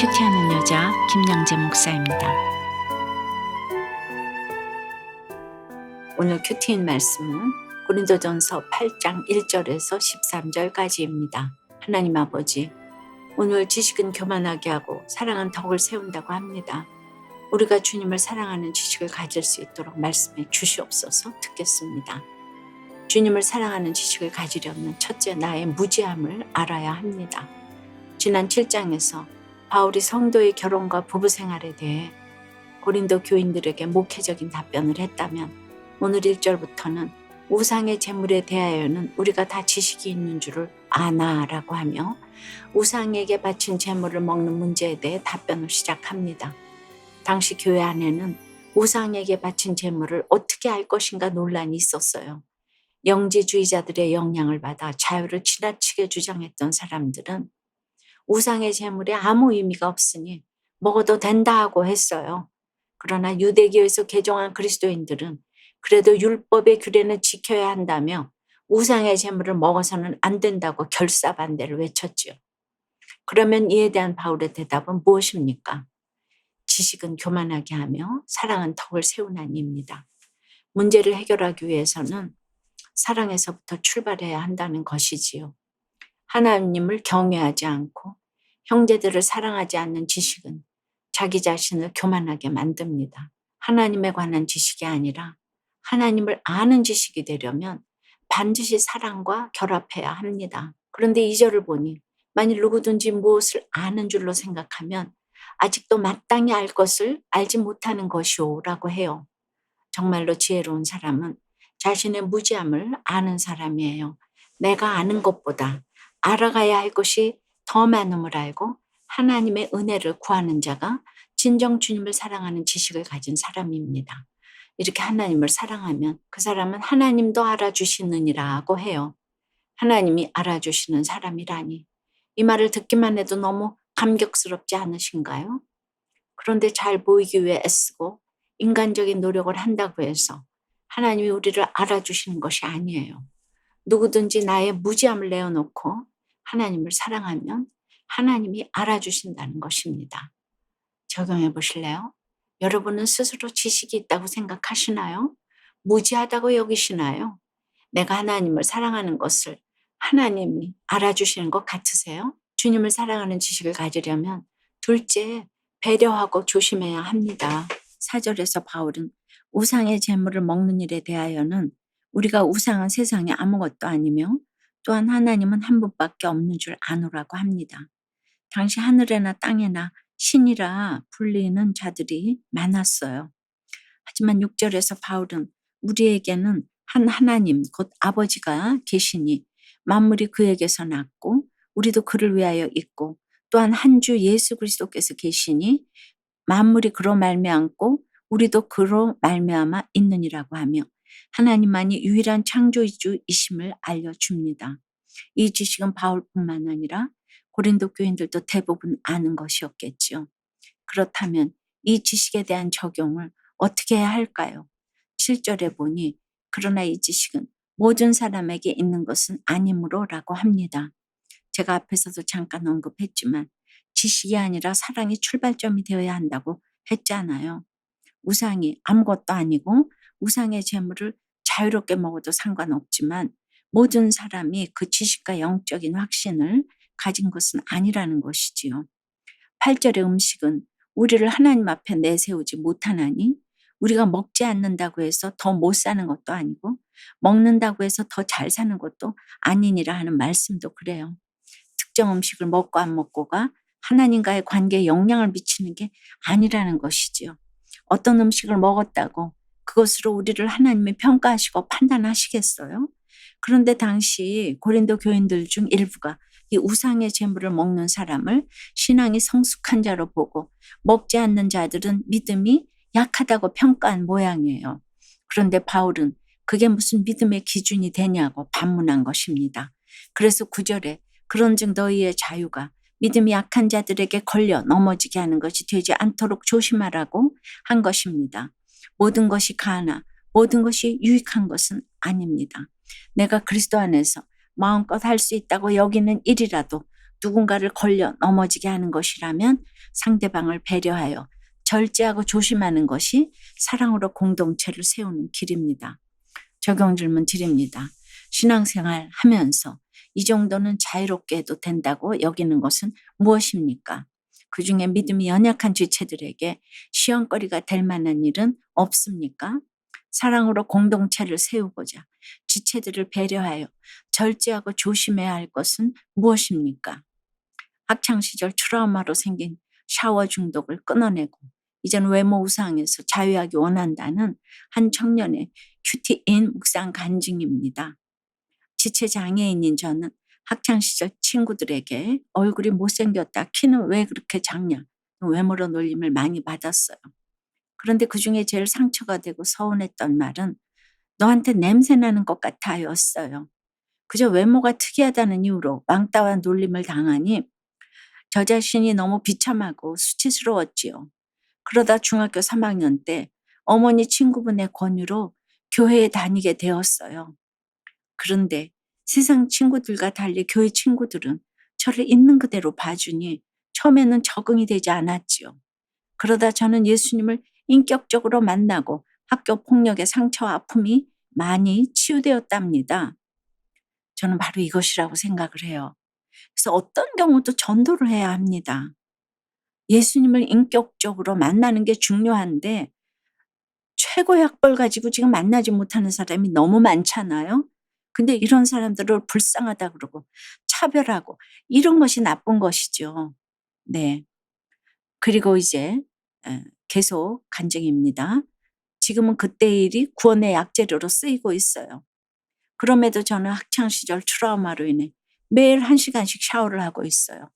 큐티하는 여자 김양재 목사입니다. 오늘 큐티인 말씀은 고린도전서 8장 1절에서 13절까지입니다. 하나님 아버지, 오늘 지식은 교만하게 하고 사랑은 덕을 세운다고 합니다. 우리가 주님을 사랑하는 지식을 가질 수 있도록 말씀해 주시옵소서 듣겠습니다. 주님을 사랑하는 지식을 가지려면 첫째 나의 무지함을 알아야 합니다. 지난 7장에서 바울이 성도의 결혼과 부부 생활에 대해 고린도 교인들에게 목회적인 답변을 했다면 오늘 1절부터는 우상의 재물에 대하여는 우리가 다 지식이 있는 줄을 아나라고 하며 우상에게 바친 재물을 먹는 문제에 대해 답변을 시작합니다. 당시 교회 안에는 우상에게 바친 재물을 어떻게 알 것인가 논란이 있었어요. 영지주의자들의 영향을 받아 자유를 지나치게 주장했던 사람들은 우상의 재물에 아무 의미가 없으니 먹어도 된다고 했어요. 그러나 유대교에서 개종한 그리스도인들은 그래도 율법의 규례는 지켜야 한다며 우상의 재물을 먹어서는 안 된다고 결사 반대를 외쳤지요. 그러면 이에 대한 바울의 대답은 무엇입니까? 지식은 교만하게 하며 사랑은 덕을 세우나니입니다. 문제를 해결하기 위해서는 사랑에서부터 출발해야 한다는 것이지요. 하나님을 경외하지 않고 형제들을 사랑하지 않는 지식은 자기 자신을 교만하게 만듭니다. 하나님에 관한 지식이 아니라 하나님을 아는 지식이 되려면 반드시 사랑과 결합해야 합니다. 그런데 이절을 보니 만일 누구든지 무엇을 아는 줄로 생각하면 아직도 마땅히 알 것을 알지 못하는 것이오라고 해요. 정말로 지혜로운 사람은 자신의 무지함을 아는 사람이에요. 내가 아는 것보다 알아가야 할 것이 더 많음을 알고 하나님의 은혜를 구하는 자가 진정 주님을 사랑하는 지식을 가진 사람입니다. 이렇게 하나님을 사랑하면 그 사람은 하나님도 알아주시느니라고 해요. 하나님이 알아주시는 사람이라니. 이 말을 듣기만 해도 너무 감격스럽지 않으신가요? 그런데 잘 보이기 위해 애쓰고 인간적인 노력을 한다고 해서 하나님이 우리를 알아주시는 것이 아니에요. 누구든지 나의 무지함을 내어놓고 하나님을 사랑하면 하나님이 알아주신다는 것입니다. 적용해 보실래요? 여러분은 스스로 지식이 있다고 생각하시나요? 무지하다고 여기시나요? 내가 하나님을 사랑하는 것을 하나님이 알아주시는 것 같으세요? 주님을 사랑하는 지식을 가지려면 둘째, 배려하고 조심해야 합니다. 사절에서 바울은 우상의 재물을 먹는 일에 대하여는 우리가 우상은 세상에 아무것도 아니며 또한 하나님은 한 분밖에 없는 줄 아노라고 합니다. 당시 하늘에나 땅에나 신이라 불리는 자들이 많았어요. 하지만 6절에서 바울은 우리에게는 한 하나님, 곧 아버지가 계시니 만물이 그에게서 났고 우리도 그를 위하여 있고 또한 한 주 예수 그리스도께서 계시니 만물이 그로 말미암고 우리도 그로 말미암아 있느니라고 하며 하나님만이 유일한 창조주이심을 알려줍니다. 이 지식은 바울뿐만 아니라 고린도 교인들도 대부분 아는 것이었겠지요. 그렇다면 이 지식에 대한 적용을 어떻게 해야 할까요? 7절에 보니 그러나 이 지식은 모든 사람에게 있는 것은 아니므로 라고 합니다. 제가 앞에서도 잠깐 언급했지만 지식이 아니라 사랑이 출발점이 되어야 한다고 했잖아요. 우상이 아무것도 아니고 우상의 재물을 자유롭게 먹어도 상관없지만 모든 사람이 그 지식과 영적인 확신을 가진 것은 아니라는 것이지요. 8절의 음식은 우리를 하나님 앞에 내세우지 못하나니 우리가 먹지 않는다고 해서 더 못 사는 것도 아니고 먹는다고 해서 더 잘 사는 것도 아니니라 하는 말씀도 그래요. 특정 음식을 먹고 안 먹고가 하나님과의 관계에 영향을 미치는 게 아니라는 것이지요. 어떤 음식을 먹었다고 그것으로 우리를 하나님이 평가하시고 판단하시겠어요? 그런데 당시 고린도 교인들 중 일부가 이 우상의 재물을 먹는 사람을 신앙이 성숙한 자로 보고 먹지 않는 자들은 믿음이 약하다고 평가한 모양이에요. 그런데 바울은 그게 무슨 믿음의 기준이 되냐고 반문한 것입니다. 그래서 구절에 그런즉 너희의 자유가 믿음이 약한 자들에게 걸려 넘어지게 하는 것이 되지 않도록 조심하라고 한 것입니다. 모든 것이 가나 모든 것이 유익한 것은 아닙니다. 내가 그리스도 안에서 마음껏 할 수 있다고 여기는 일이라도 누군가를 걸려 넘어지게 하는 것이라면 상대방을 배려하여 절제하고 조심하는 것이 사랑으로 공동체를 세우는 길입니다. 적용 질문 드립니다. 신앙생활 하면서 이 정도는 자유롭게 해도 된다고 여기는 것은 무엇입니까? 그 중에 믿음이 연약한 지체들에게 시험거리가 될 만한 일은 없습니까? 사랑으로 공동체를 세우고자 지체들을 배려하여 절제하고 조심해야 할 것은 무엇입니까? 학창시절 트라우마로 생긴 샤워 중독을 끊어내고 이전 외모 우상에서 자유하기 원한다는 한 청년의 큐티인 묵상 간증입니다. 지체 장애인인 저는 학창시절 친구들에게 얼굴이 못생겼다, 키는 왜 그렇게 작냐, 외모로 놀림을 많이 받았어요. 그런데 그 중에 제일 상처가 되고 서운했던 말은 너한테 냄새 나는 것 같아 였어요. 그저 외모가 특이하다는 이유로 왕따와 놀림을 당하니 저 자신이 너무 비참하고 수치스러웠지요. 그러다 중학교 3학년 때 어머니 친구분의 권유로 교회에 다니게 되었어요. 그런데 세상 친구들과 달리 교회 친구들은 저를 있는 그대로 봐주니 처음에는 적응이 되지 않았지요. 그러다 저는 예수님을 인격적으로 만나고 학교 폭력의 상처와 아픔이 많이 치유되었답니다. 저는 바로 이것이라고 생각을 해요. 그래서 어떤 경우도 전도를 해야 합니다. 예수님을 인격적으로 만나는 게 중요한데 최고의 학벌 가지고 지금 만나지 못하는 사람이 너무 많잖아요. 근데 이런 사람들을 불쌍하다 그러고 차별하고 이런 것이 나쁜 것이죠. 네. 그리고 이제 계속 간증입니다. 지금은 그때 일이 구원의 약재료로 쓰이고 있어요. 그럼에도 저는 학창시절 트라우마로 인해 매일 한 시간씩 샤워를 하고 있어요.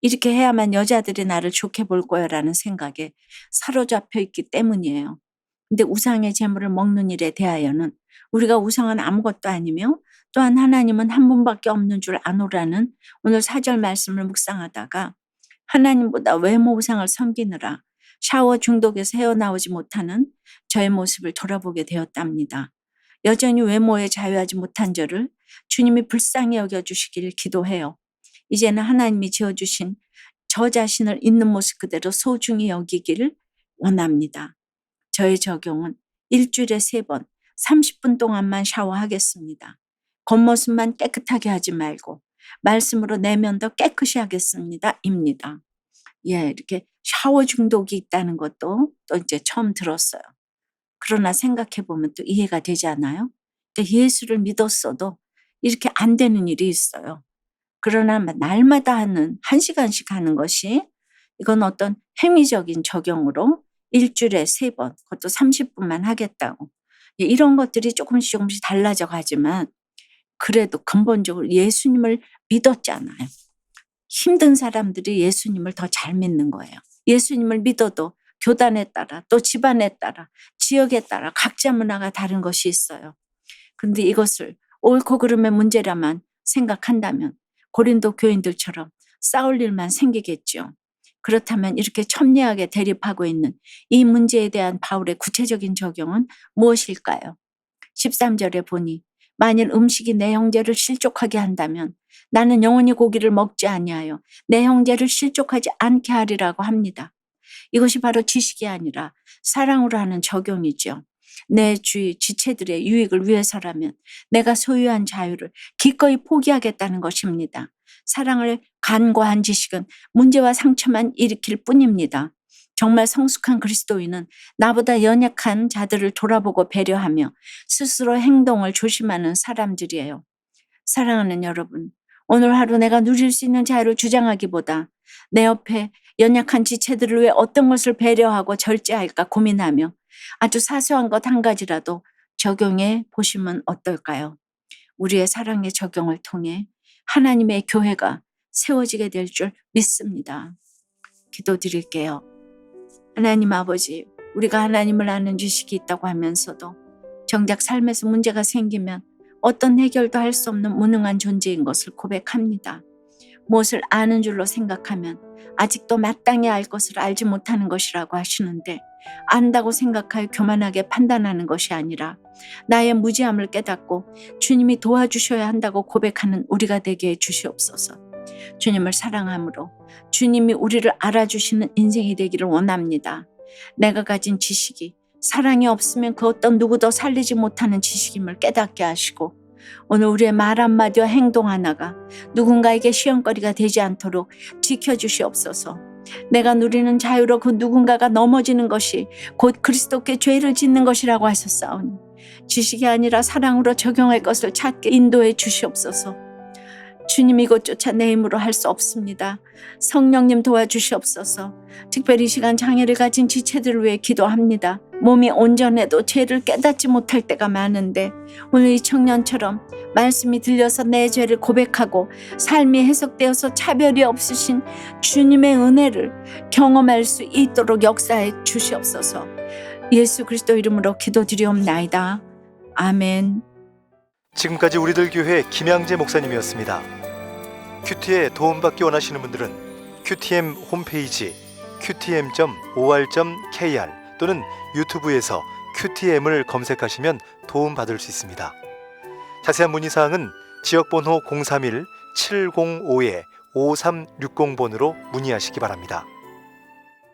이렇게 해야만 여자들이 나를 좋게 볼 거야라는 생각에 사로잡혀 있기 때문이에요. 근데 우상의 재물을 먹는 일에 대하여는 우리가 우상은 아무것도 아니며 또한 하나님은 한 분밖에 없는 줄 아노라는 오늘 사절 말씀을 묵상하다가 하나님보다 외모 우상을 섬기느라 샤워 중독에서 헤어나오지 못하는 저의 모습을 돌아보게 되었답니다. 여전히 외모에 자유하지 못한 저를 주님이 불쌍히 여겨주시길 기도해요. 이제는 하나님이 지어주신 저 자신을 있는 모습 그대로 소중히 여기기를 원합니다. 저의 적용은 일주일에 세 번, 30분 동안만 샤워하겠습니다. 겉모습만 깨끗하게 하지 말고 말씀으로 내면도 깨끗이 하겠습니다. 입니다. 예, 이렇게 샤워 중독이 있다는 것도 또 이제 처음 들었어요. 그러나 생각해 보면 또 이해가 되지 않아요? 그러니까 예수를 믿었어도 이렇게 안 되는 일이 있어요. 그러나 날마다 하는 한 시간씩 하는 것이 이건 어떤 행위적인 적용으로 일주일에 세 번, 그것도 30분만 하겠다고. 예, 이런 것들이 조금씩 조금씩 달라져 가지만 그래도 근본적으로 예수님을 믿었잖아요. 힘든 사람들이 예수님을 더 잘 믿는 거예요. 예수님을 믿어도 교단에 따라 또 집안에 따라 지역에 따라 각자 문화가 다른 것이 있어요. 근데 이것을 옳고 그름의 문제라만 생각한다면 고린도 교인들처럼 싸울 일만 생기겠죠. 그렇다면 이렇게 첨예하게 대립하고 있는 이 문제에 대한 바울의 구체적인 적용은 무엇일까요? 13절에 보니 만일 음식이 내 형제를 실족하게 한다면 나는 영원히 고기를 먹지 아니하여 내 형제를 실족하지 않게 하리라고 합니다. 이것이 바로 지식이 아니라 사랑으로 하는 적용이죠. 내 주위 지체들의 유익을 위해서라면 내가 소유한 자유를 기꺼이 포기하겠다는 것입니다. 사랑을 간과한 지식은 문제와 상처만 일으킬 뿐입니다. 정말 성숙한 그리스도인은 나보다 연약한 자들을 돌아보고 배려하며 스스로 행동을 조심하는 사람들이에요. 사랑하는 여러분, 오늘 하루 내가 누릴 수 있는 자유를 주장하기보다 내 옆에 연약한 지체들을 위해 어떤 것을 배려하고 절제할까 고민하며 아주 사소한 것 한 가지라도 적용해 보시면 어떨까요? 우리의 사랑의 적용을 통해 하나님의 교회가 세워지게 될 줄 믿습니다. 기도 드릴게요. 하나님 아버지, 우리가 하나님을 아는 지식이 있다고 하면서도 정작 삶에서 문제가 생기면 어떤 해결도 할 수 없는 무능한 존재인 것을 고백합니다. 무엇을 아는 줄로 생각하면 아직도 마땅히 알 것을 알지 못하는 것이라고 하시는데 안다고 생각하여 교만하게 판단하는 것이 아니라 나의 무지함을 깨닫고 주님이 도와주셔야 한다고 고백하는 우리가 되게 해 주시옵소서. 주님을 사랑함으로 주님이 우리를 알아주시는 인생이 되기를 원합니다. 내가 가진 지식이 사랑이 없으면 그 어떤 누구도 살리지 못하는 지식임을 깨닫게 하시고 오늘 우리의 말 한마디와 행동 하나가 누군가에게 시험거리가 되지 않도록 지켜주시옵소서. 내가 누리는 자유로 그 누군가가 넘어지는 것이 곧 그리스도께 죄를 짓는 것이라고 하셨사오니 지식이 아니라 사랑으로 적용할 것을 찾게 인도해 주시옵소서. 주님 이곳 쫓아 내 힘으로 할 수 없습니다. 성령님 도와주시옵소서. 특별히 이 시간 장애를 가진 지체들을 위해 기도합니다. 몸이 온전해도 죄를 깨닫지 못할 때가 많은데 오늘 이 청년처럼 말씀이 들려서 내 죄를 고백하고 삶이 해석되어서 차별이 없으신 주님의 은혜를 경험할 수 있도록 역사해 주시옵소서. 예수 그리스도 이름으로 기도드리옵나이다. 아멘. 지금까지 우리들 교회 김양재 목사님이었습니다. 큐티에 도움받기 원하시는 분들은 큐티엠 홈페이지 qtm.or.kr 또는 유튜브에서 큐티엠을 검색하시면 도움받을 수 있습니다. 자세한 문의사항은 지역번호 031-705-5360번으로 문의하시기 바랍니다.